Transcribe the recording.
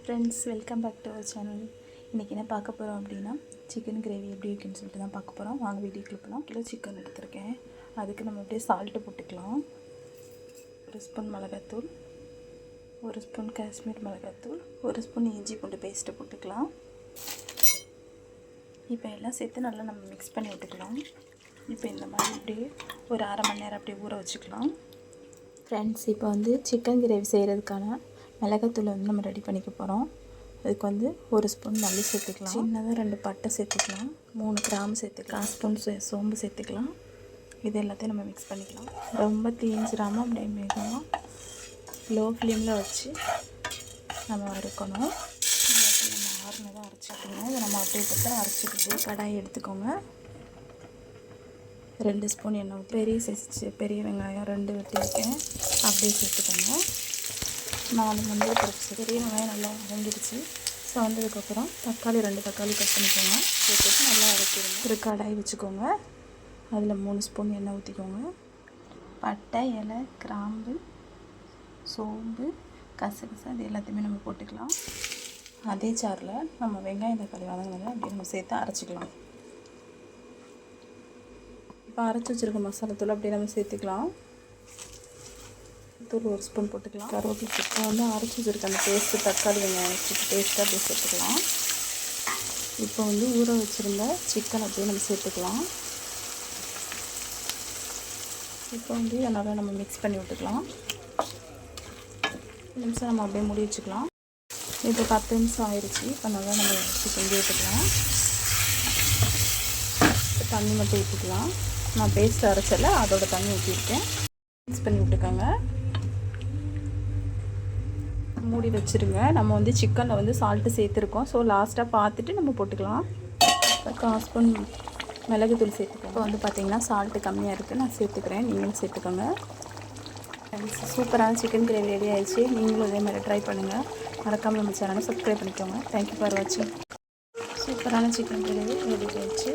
Friends welcome back to our channel இன்றைக்கி என்ன பார்க்க போகிறோம் அப்படின்னா சிக்கன் கிரேவி எப்படி இருக்குன்னு சொல்லிட்டு தான் பார்க்க போகிறோம் வாங்க வீடியோ கிளிப்லாம் கிலோ சிக்கன் எடுத்திருக்கேன். அதுக்கு நம்ம அப்படியே சால்ட்டு போட்டுக்கலாம். ஒரு ஸ்பூன் மிளகாத்தூள் ஒரு ஸ்பூன் காஷ்மீர் மிளகாத்தூள் ஒரு ஸ்பூன் இஞ்சி பூண்டு பேஸ்ட்டு போட்டுக்கலாம். இப்போ எல்லாம் சேர்த்து நல்லா நம்ம மிக்ஸ் பண்ணி விட்டுக்கலாம் இப்போ இந்த மாதிரி அப்படியே ஒரு அரை மணி நேரம் அப்படியே ஊற வச்சுக்கலாம். ஃப்ரெண்ட்ஸ் இப்போ வந்து சிக்கன் கிரேவி செய்கிறதுக்கான மிளகாத்தூளை வந்து நம்ம ரெடி பண்ணிக்க போகிறோம் அதுக்கு வந்து ஒரு ஸ்பூன் மல்லி சேர்த்துக்கலாம். சின்னதாக ரெண்டு பட்டை சேர்த்துக்கலாம். மூணு கிராம் சேர்த்துக்கலாம். கால் ஸ்பூன் சே- சோம்பு சேர்த்துக்கலாம். இது எல்லாத்தையும் நம்ம மிக்ஸ் பண்ணிக்கலாம். ரொம்ப தீஞ்சிடாமல் அப்படியே மிகவும் லோ ஃப்ளேமில் வச்சு நம்ம வறுக்கணும். எல்லாத்தையும் நம்ம ஆறுனதாக அரைச்சிக்கணும் இதை நம்ம அப்படியே போட்டு அரைச்சிக்கிட்டு கடாய் எடுத்துக்கோங்க. ரெண்டு ஸ்பூன் எண்ணெய் ஊற்றி பெரிய சைஸ் பெரிய வெங்காயம் ரெண்டு வெட்டியிருக்கேன் அப்படியே சேர்த்துக்கோங்க. நாலு மஞ்சள் பருப்பு பெரிய வெங்காயம் நல்லா வதங்கிடுச்சு ஸோ வந்ததுக்கப்புறம் தக்காளி ரெண்டு தக்காளி கட் பண்ணிக்கோங்க. சேர்த்துட்டு நல்லா வதக்கிடுங்க. ஒரு கடாய் வச்சுக்கோங்க. அதில் மூணு ஸ்பூன் எண்ணெய் ஊற்றிக்கோங்க பட்டை இலை கிராம்பு சோம்பு கசகசா இது எல்லாத்தையுமே நம்ம போட்டுக்கலாம். அதே சாரில் நம்ம வெங்காயம் தக்காளி வதங்கினதை அப்படியே நம்ம சேர்த்து அரைச்சிக்கலாம். இப்போ அரைச்சி வச்சுருக்க மசாலா தூள் அப்படியே நம்ம சேர்த்துக்கலாம். தூள் ஒரு ஸ்பூன் போட்டுக்கலாம். கருவேப்பிலை சிக்கன் வந்து அரைச்சி வச்சுருக்கேன். அந்த பேஸ்ட்டு தக்காளி வெங்காயம் வச்சுட்டு பேஸ்ட்டு அப்படியே சேர்த்துக்கலாம். இப்போ வந்து ஊற வச்சுருந்த சிக்கன் அப்படியே நம்ம சேர்த்துக்கலாம். இப்போ வந்து இதை நல்லா நம்ம மிக்ஸ் பண்ணி விட்டுக்கலாம். ஒரு நிமிஷம் நம்ம அப்படியே முடி வச்சுக்கலாம். இப்போ பத்து நிமிஷம் ஆயிடுச்சு இப்போ நல்லா நம்ம எடுத்து செஞ்சு விட்டுக்கலாம். தண்ணி மட்டும் ஊற்றிக்கலாம் நான் பேஸ்ட் அரைச்சல அதோட தண்ணி ஊற்றிருக்கேன் மிக்ஸ் பண்ணி விட்டுக்கோங்க. மூடி வச்சுருங்க. நம்ம வந்து சிக்கனில் வந்து சால்ட்டு சேர்த்துருக்கோம். ஸோ லாஸ்ட்டாக பார்த்துட்டு நம்ம போட்டுக்கலாம். இப்போ கால் ஸ்பூன் மிளகுத்தூள் சேர்த்துக்கோங்க. இப்போ வந்து பார்த்திங்கன்னா சால்ட்டு கம்மியாக இருக்குது நான் சேர்த்துக்கிறேன். நீங்களும் சேர்த்துக்கோங்க. சூப்பராக சிக்கன் கிரேவி ரெடி ஆயிடுச்சு. நீங்களும் அதே மாதிரி ட்ரை பண்ணுங்கள் மறக்காமல் நம்ம சேனலை சப்ஸ்கிரைப் பண்ணிக்கோங்க. தேங்க்யூ ஃபார் வாட்சிங் சூப்பரான சிக்கன் கிரேவி ரெடி ஆயிடுச்சு.